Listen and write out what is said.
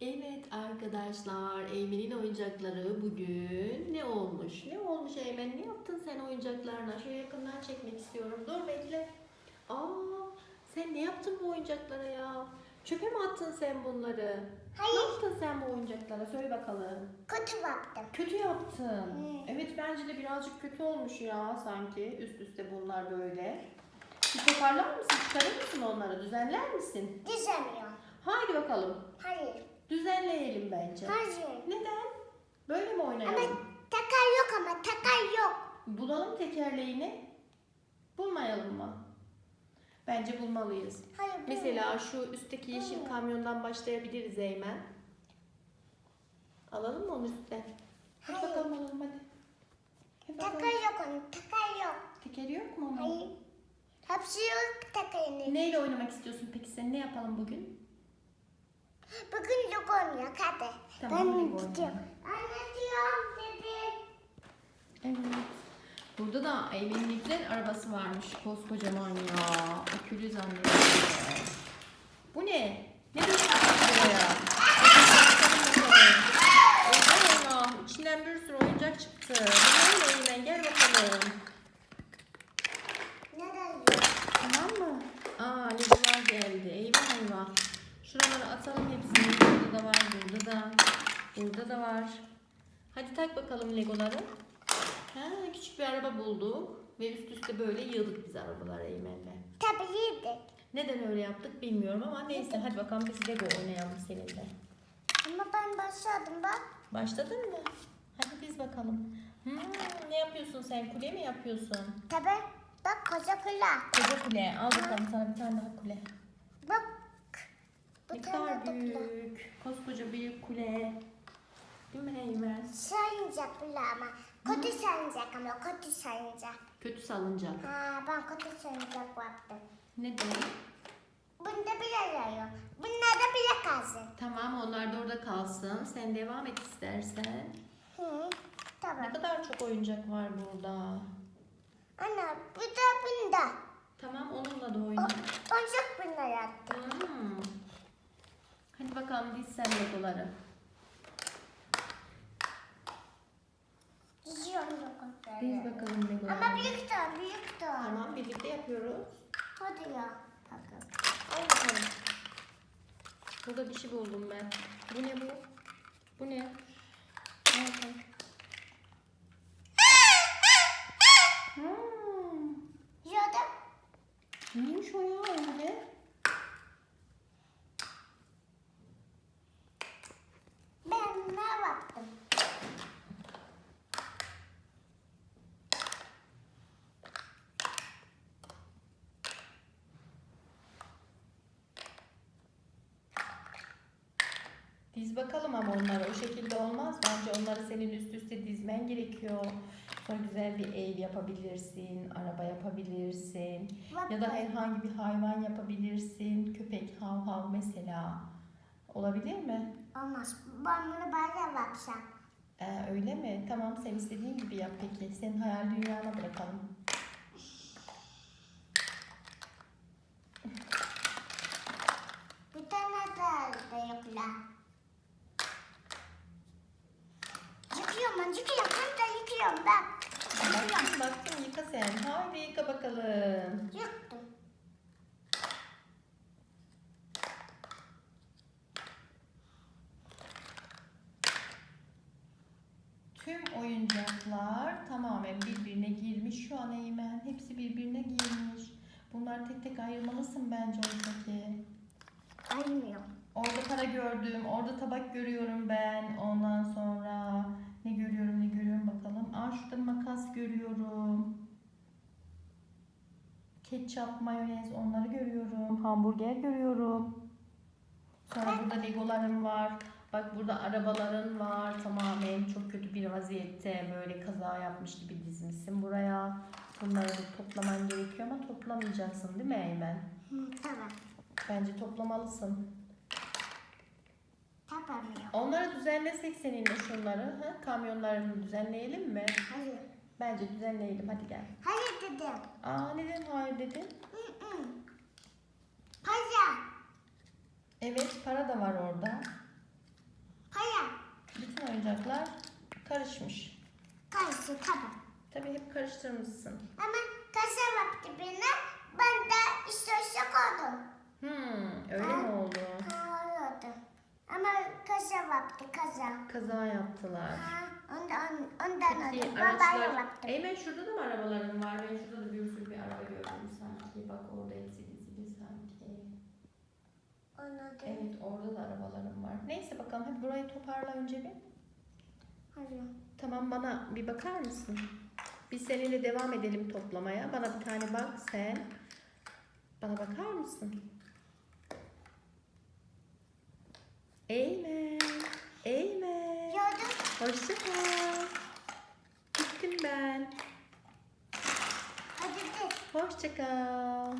Evet arkadaşlar, Eymen'in oyuncakları bugün ne olmuş? Ne olmuş Eymen? Ne yaptın sen oyuncaklarına? Şöyle yakından çekmek istiyorum. Dur bekle. Aa, sen ne yaptın bu oyuncaklara ya? Çöpe mi attın sen bunları? Ne Hayır. yaptın sen bu oyuncaklara? Söyle bakalım. Kötü baktım. Kötü yaptın. Hmm. Evet bence de birazcık kötü olmuş ya sanki. Üst üste bunlar böyle. Bir toparlar mısın? Çıkarır mısın onları? Düzenler misin? Düzemiyorum. Haydi bakalım. Hayır. Düzenleyelim bence. Hayır. Neden? Böyle mi Ama oynayalım? takar yok ama takar yok. Bulalım tekerleğini. Bulmayalım mı? Bence bulmalıyız. Hayır. Mesela şu üstteki yeşil kamyondan başlayabiliriz Eymen. Alalım mı onu üstte? Hadi Hayır. bakalım alalım hadi. Bakalım. yok onun. Takar yok. Tekeri yok mu onun? Hayır. Hepsi yok takarını. Neyle oynamak istiyorsun peki sen? Ne yapalım bugün? Bugün yok oynuyor hadi. Tamam, ben gidiyorum. Anlatıyorum dedi. Evet. Burada da Eymen'in arabası varmış. Koskocaman ya. Akülü zannediyorum. Bu ne? Ne döküyorsun buraya? Eyvah eyvah. İçinden bir sürü oyuncak çıktı. Bu ne Eymen? Gel bakalım. Neden yok? Tamam mı? Aa legolar geldi. Eyvah eyvah. Şuralara atalım hepsini. Burada da var, burada da. Burada da var. Hadi tak bakalım legoları. Ha, küçük bir araba bulduk. Ve üst üste böyle yığdık biz arabaları Eymen'le. Tabii yedik. Neden öyle yaptık bilmiyorum ama neyse hadi bakalım biz Lego oynayalım seninle. Ama ben başladım bak. Başladın mı? Hadi biz bakalım. Hmm, ne yapıyorsun sen? Kule mi yapıyorsun? Tabii. Bak koca kula. Koca kule. Al bakalım sana bir tane daha kule. Bak. Ne kadar büyük. Koskoca büyük kule. Değil mi Eymen? Salıncak kula ama. Kötü salıncak ama kötü salıncak. Kötü salıncak. Ha, ben kötü salıncak yaptım. Neden? Bunda bile yok. Bunlarda bile kalsın. Tamam onlar da orada kalsın. Sen devam et istersen. Hı, Ne tamam. kadar çok oyuncak var burada. Ana bu da bunda. Tamam onunla da O, oyna. oyuncak bunda yaptım. Bakalım diz sen legoları. Diziyorum yok Diz bakalım legoları. Ama büyük de büyük de. Tamam birlikte yapıyoruz. Hadi ya. Al bakalım. Burada bir şey buldum ben. Bu ne bu? Bu ne? Al bakalım. Hmm. Yiyordum. Neymiş o ya öyle? Ben ne yaptım? Diz bakalım ama onları o şekilde olmaz. Bence onları senin üst üste dizmen gerekiyor. Sonra güzel bir ev yapabilirsin, araba yapabilirsin. Ya da herhangi bir hayvan yapabilirsin. Köpek, hav hav mesela. Olabilir mi? Olmaz. Ben bunu böyle yapacağım. Ee, öyle mi? Tamam sen istediğin gibi yap peki. Senin hayal dünyana bırakalım. Bir tane daha da yapılar. Yıkıyorum ben yıkıyorum. Ben yıkıyorum bak. Baktım, yıka sen. Haydi yıka bakalım. Yıktım. Tüm oyuncaklar tamamen birbirine girmiş şu an Eymen. Hepsi birbirine girmiş. Bunları tek tek ayırmalısın bence oradaki. Aymıyorum. Orada para gördüm, orada tabak görüyorum ben. Ondan sonra ne görüyorum, ne görüyorum bakalım. Aa şurada makas görüyorum. Ketçap, mayonez onları görüyorum. Hamburger görüyorum. Sonra burada legolarım var. Bak burada arabaların var. Tamamen çok kötü bir vaziyette böyle kaza yapmış gibi dizmişsin buraya. Bunları toplaman gerekiyor ama toplamayacaksın değil mi Eymen? Hı, tamam. Bence toplamalısın yapamıyor. Onları düzenlesek seninle şunları. Ha? Kamyonlarını düzenleyelim mi? Hayır. Bence düzenleyelim. Hadi gel. Hayır dedim. Aa neden hayır dedin? Hı. Para. Evet para da var orada. Para. Bütün oyuncaklar karışmış. Karıştı tamam. Tabii hep karıştırmışsın. Ama kaşar yaptı beni. Ben de işte şok oldum. Hmm, öyle mi oldu? Ama kasa baktı kasa. Kaza yaptılar. Ha, ondan, ondan Peki oldu. Babaya araçlar... baktım. Eymen şurada da mı arabaların var? Ben şurada da bir sürü bir araba gördüm sanki. Bak orada hepsi dizili sanki. Anladım. Evet orada da arabalarım var. Neyse bakalım hadi burayı toparla önce bir. Hadi. Tamam bana bir bakar mısın? Biz seninle devam edelim toplamaya. Bana bir tane bak sen. Bana bakar mısın? Eymen. Eymen. Gördün Hoşça kal. Gittim ben. Hadi de. Hoşça kal.